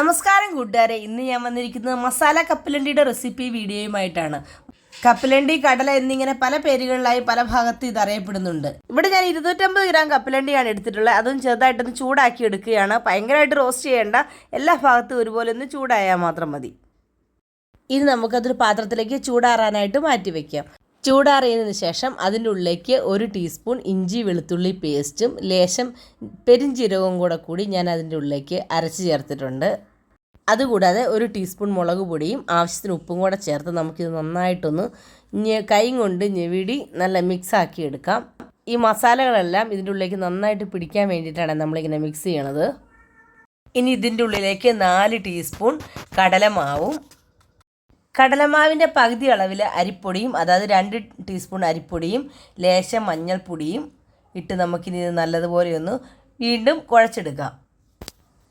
നമസ്കാരം കൂട്ടുകാരെ. ഇന്ന് ഞാൻ വന്നിരിക്കുന്നത് മസാല കപ്പലണ്ടിയുടെ റെസിപ്പി വീഡിയോയുമായിട്ടാണ്. കപ്പലണ്ടി കടല എന്നിങ്ങനെ പല പേരുകളിലായി പല ഭാഗത്ത് ഇത് അറിയപ്പെടുന്നുണ്ട്. ഇവിടെ ഞാൻ ഇരുന്നൂറ്റമ്പത് ഗ്രാം കപ്പലണ്ടിയാണ് എടുത്തിട്ടുള്ളത്. അതും ചെറുതായിട്ടൊന്ന് ചൂടാക്കി എടുക്കുകയാണ്. ഭയങ്കരമായിട്ട് റോസ്റ്റ് ചെയ്യേണ്ട. എല്ലാ ഭാഗത്തും ഒരുപോലെ ഒന്ന് ചൂടായാൽ മാത്രം മതി. ഇനി നമുക്കതൊരു പാത്രത്തിലേക്ക് ചൂടാറാനായിട്ട് മാറ്റി വയ്ക്കാം ചൂടാറിയതിന് ശേഷം അതിന്റെ ഉള്ളിലേക്ക് ഒരു ടീസ്പൂൺ ഇഞ്ചി വെളുത്തുള്ളി പേസ്റ്റും ലേശം പെരിഞ്ചീരകവും കൂടെ കൂടി ഞാൻ അതിന്റെ ഉള്ളിലേക്ക് അരച്ച് ചേർത്തിട്ടുണ്ട്. അതുകൂടാതെ ഒരു ടീസ്പൂൺ മുളക് പൊടിയും ആവശ്യത്തിന് ഉപ്പും കൂടെ ചേർത്ത് നമുക്കിത് നന്നായിട്ടൊന്ന് കൈ കൊണ്ട് ഞെവിടി നല്ല മിക്സാക്കി എടുക്കാം. ഈ മസാലകളെല്ലാം ഇതിന്റെ ഉള്ളിലേക്ക് നന്നായിട്ട് പിടിക്കാൻ വേണ്ടിയിട്ടാണ് നമ്മളിങ്ങനെ മിക്സ് ചെയ്യണത്. ഇനി ഇതിന്റെ ഉള്ളിലേക്ക് നാല് ടീസ്പൂൺ കടലമാവും. കടലമാവിന്റെ പകുതി അളവിൽ അരിപ്പൊടിയും അതായത് രണ്ട് ടീസ്പൂൺ അരിപ്പൊടിയും ലേശം മഞ്ഞൾപ്പൊടിയും ഇട്ട് നമുക്കിനി നല്ലതുപോലെ ഒന്ന് വീണ്ടും കുഴച്ചെടുക്കാം.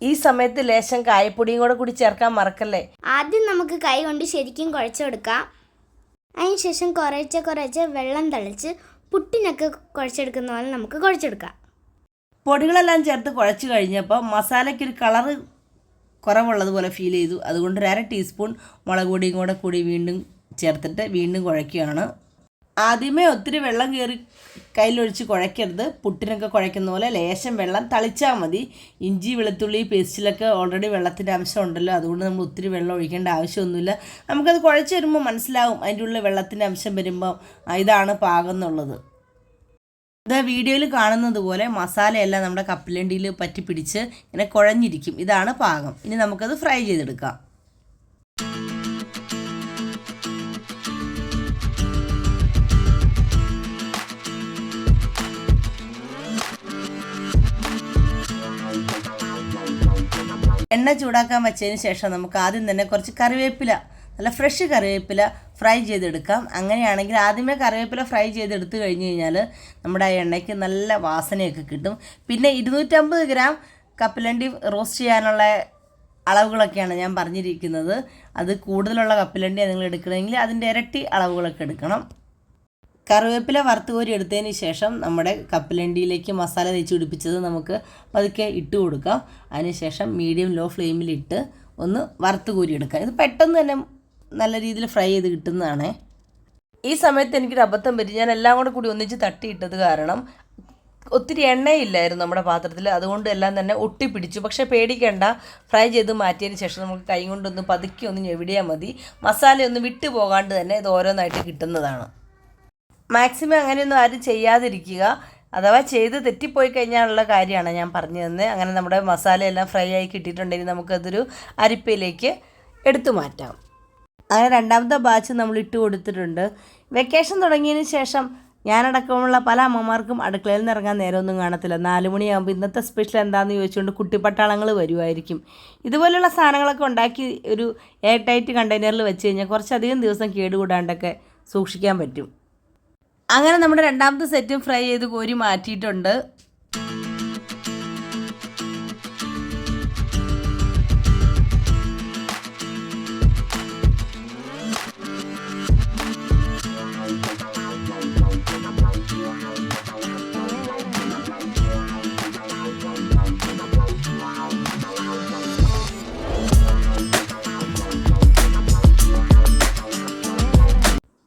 ഈ സമയത്ത് ലേശം കായപ്പൊടിയും കൂടെ കൂടി ചേർക്കാൻ മറക്കല്ലേ? ആദ്യം നമുക്ക് കൈ കൊണ്ട് ശരിക്കും കുഴച്ചെടുക്കാം. അതിനുശേഷം കുറേശ്ശെ കുറേശ്ശെ വെള്ളം തളിച്ച് പുട്ടിനൊക്കെ കുഴച്ചെടുക്കുന്ന പോലെ നമുക്ക് കുഴച്ചെടുക്കാം. പൊടികളെല്ലാം ചേർത്ത് കുഴച്ച് കഴിഞ്ഞപ്പോൾ മസാലയ്ക്ക് ഒരു കളറ് കുറവുള്ളതുപോലെ ഫീൽ ചെയ്തു. അതുകൊണ്ട് ഒരു അര ടീസ്പൂൺ മുളക് പൊടിയും കൂടെ കൂടി വീണ്ടും ചേർത്തിട്ട് വീണ്ടും കുഴയ്ക്കുകയാണ് ആദ്യമേ ഒത്തിരി വെള്ളം കയറി കയ്യിലൊഴിച്ച് കുഴയ്ക്കരുത്. പുട്ടിനൊക്കെ കുഴയ്ക്കുന്ന പോലെ ലേശം വെള്ളം തളിച്ചാൽ മതി. ഇഞ്ചി വെളുത്തുള്ളി പേസ്റ്റിലൊക്കെ ഓൾറെഡി വെള്ളത്തിന്റെ അംശം ഉണ്ടല്ലോ. അതുകൊണ്ട് നമ്മൾ ഒത്തിരി വെള്ളം ഒഴിക്കേണ്ട ആവശ്യമൊന്നുമില്ല. നമുക്കത് കുഴച്ച് വരുമ്പോൾ മനസ്സിലാവും അതിന്റെ ഉള്ളിൽ വെള്ളത്തിന്റെ അംശം വരുമ്പോൾ ഇതാണ് പാകം എന്നുള്ളത്. ഇത് വീഡിയോയിൽ കാണുന്നത് പോലെ മസാലയെല്ലാം നമ്മുടെ കപ്പലണ്ടിയിൽ പറ്റി പിടിച്ച് ഇങ്ങനെ കുഴഞ്ഞിരിക്കും. ഇതാണ് പാകം. ഇനി നമുക്കത് ഫ്രൈ ചെയ്തെടുക്കാം. എണ്ണ ചൂടാക്കാൻ വെച്ചതിന് ശേഷം നമുക്ക് ആദ്യം തന്നെ കുറച്ച് കറിവേപ്പില നല്ല ഫ്രഷ് കറിവേപ്പില ഫ്രൈ ചെയ്തെടുക്കാം. അങ്ങനെയാണെങ്കിൽ ആദ്യമേ കറിവേപ്പില ഫ്രൈ ചെയ്തെടുത്ത് കഴിഞ്ഞ് കഴിഞ്ഞാൽ നമ്മുടെ ആ എണ്ണയ്ക്ക് നല്ല വാസനയൊക്കെ കിട്ടും. പിന്നെ ഇരുന്നൂറ്റമ്പത് ഗ്രാം കപ്പലണ്ടി റോസ്റ്റ് ചെയ്യാനുള്ള അളവുകളൊക്കെയാണ് ഞാൻ പറഞ്ഞിരിക്കുന്നത്. അത് കൂടുതലുള്ള കപ്പലണ്ടി നിങ്ങൾ എടുക്കണമെങ്കിൽ അതിന്റെ ഇരട്ടി അളവുകളൊക്കെ എടുക്കണം. കറിവേപ്പില വറുത്ത് കോരി എടുത്തതിന് ശേഷം നമ്മുടെ കപ്പലണ്ടിയിലേക്ക് മസാല തേച്ച് പിടിപ്പിച്ചത് നമുക്ക് പതുക്കെ ഇട്ട് കൊടുക്കാം. അതിനുശേഷം മീഡിയം ലോ ഫ്ലെയിമിലിട്ട് ഒന്ന് വറുത്ത് കോരി എടുക്കാം. ഇത് പെട്ടെന്ന് തന്നെ നല്ല രീതിയിൽ ഫ്രൈ ചെയ്ത് കിട്ടുന്നതാണേ. ഈ സമയത്ത് എനിക്കൊരു അബദ്ധം പറ്റി. ഞാൻ എല്ലാം കൂടെ കൂടി ഒന്നിച്ച് തട്ടിയിട്ടത് കാരണം ഒത്തിരി എണ്ണയില്ലായിരുന്നു നമ്മുടെ പാത്രത്തിൽ. അതുകൊണ്ട് എല്ലാം തന്നെ ഒട്ടിപ്പിടിച്ചു പക്ഷേ പേടിക്കേണ്ട. ഫ്രൈ ചെയ്ത് മാറ്റിയതിന് ശേഷം നമുക്ക് കൈ കൊണ്ടൊന്ന് പതുക്കി ഒന്ന് ഞെവിടിയാൽ മതി. മസാലയൊന്ന് വിട്ടു പോകാണ്ട് തന്നെ ഇത് ഓരോന്നായിട്ട് കിട്ടുന്നതാണ്. മാക്സിമം അങ്ങനെയൊന്നും ആരും ചെയ്യാതിരിക്കുക. അഥവാ ചെയ്ത് തെറ്റിപ്പോയി കഴിഞ്ഞാലുള്ള കാര്യമാണ് ഞാൻ പറഞ്ഞു തന്നെ അങ്ങനെ നമ്മുടെ മസാലയെല്ലാം ഫ്രൈ ആയി കിട്ടിയിട്ടുണ്ടെങ്കിൽ നമുക്കതൊരു അരിപ്പയിലേക്ക് എടുത്തു മാറ്റാം. അങ്ങനെ രണ്ടാമത്തെ ബാച്ച് നമ്മൾ ഇട്ട് കൊടുത്തിട്ടുണ്ട്. വെക്കേഷൻ തുടങ്ങിയതിന് ശേഷം ഞാനടക്കമുള്ള പല അമ്മമാർക്കും അടുക്കളയിൽ നിന്ന് ഇറങ്ങാൻ നേരമൊന്നും കാണത്തില്ല. നാല് മണിയാകുമ്പോൾ ഇന്നത്തെ സ്പെഷ്യൽ എന്താണെന്ന് ചോദിച്ചുകൊണ്ട് കുട്ടിപ്പട്ടാളങ്ങൾ വരുമായിരിക്കും ഇതുപോലെയുള്ള സാധനങ്ങളൊക്കെ ഉണ്ടാക്കി ഒരു എയർ ടൈറ്റ് കണ്ടെയ്നറിൽ വെച്ച് കഴിഞ്ഞാൽ കുറച്ചധികം ദിവസം കേടുകൂടാണ്ടൊക്കെ സൂക്ഷിക്കാൻ പറ്റും. അങ്ങനെ നമ്മുടെ രണ്ടാമത്തെ സെറ്റും ഫ്രൈ ചെയ്ത് കോരി മാറ്റിയിട്ടുണ്ട്.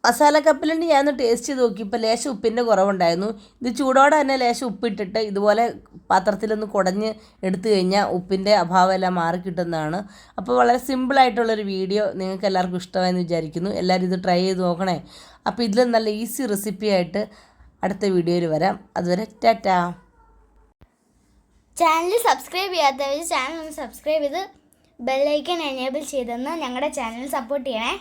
മസാല കപ്പലണ്ടി ഞാൻ ടേസ്റ്റ് ചെയ്ത് നോക്കിയപ്പോൾ ലേശം ഉപ്പിന്റെ കുറവുണ്ടായിരുന്നു. ഇത് ചൂടോടെ തന്നെ ലേശം ഉപ്പിട്ടിട്ട് ഇതുപോലെ പാത്രത്തിലൊന്ന് കുടഞ്ഞ് എടുത്തു കഴിഞ്ഞാൽ ഉപ്പിന്റെ അഭാവം എല്ലാം മാറി കിട്ടുന്നതാണ്. അപ്പോൾ വളരെ സിമ്പിളായിട്ടുള്ളൊരു വീഡിയോ നിങ്ങൾക്ക് എല്ലാവർക്കും ഇഷ്ടമായെന്ന് വിചാരിക്കുന്നു. എല്ലാവരും ഇത് ട്രൈ ചെയ്ത് നോക്കണേ. അപ്പോൾ ഇതിൽ നല്ല ഈസി റെസിപ്പി ആയിട്ട് അടുത്ത വീഡിയോയിൽ വരാം. അതുവരെ ടാറ്റാ. ചാനൽ സബ്സ്ക്രൈബ് ചെയ്യാത്തവർ ചാനൽ ഒന്ന് സബ്സ്ക്രൈബ് ചെയ്ത് ബെല്ലൈക്കൺ എനേബിൾ ചെയ്തെന്ന് ഞങ്ങളുടെ ചാനൽ സപ്പോർട്ട് ചെയ്യണേ.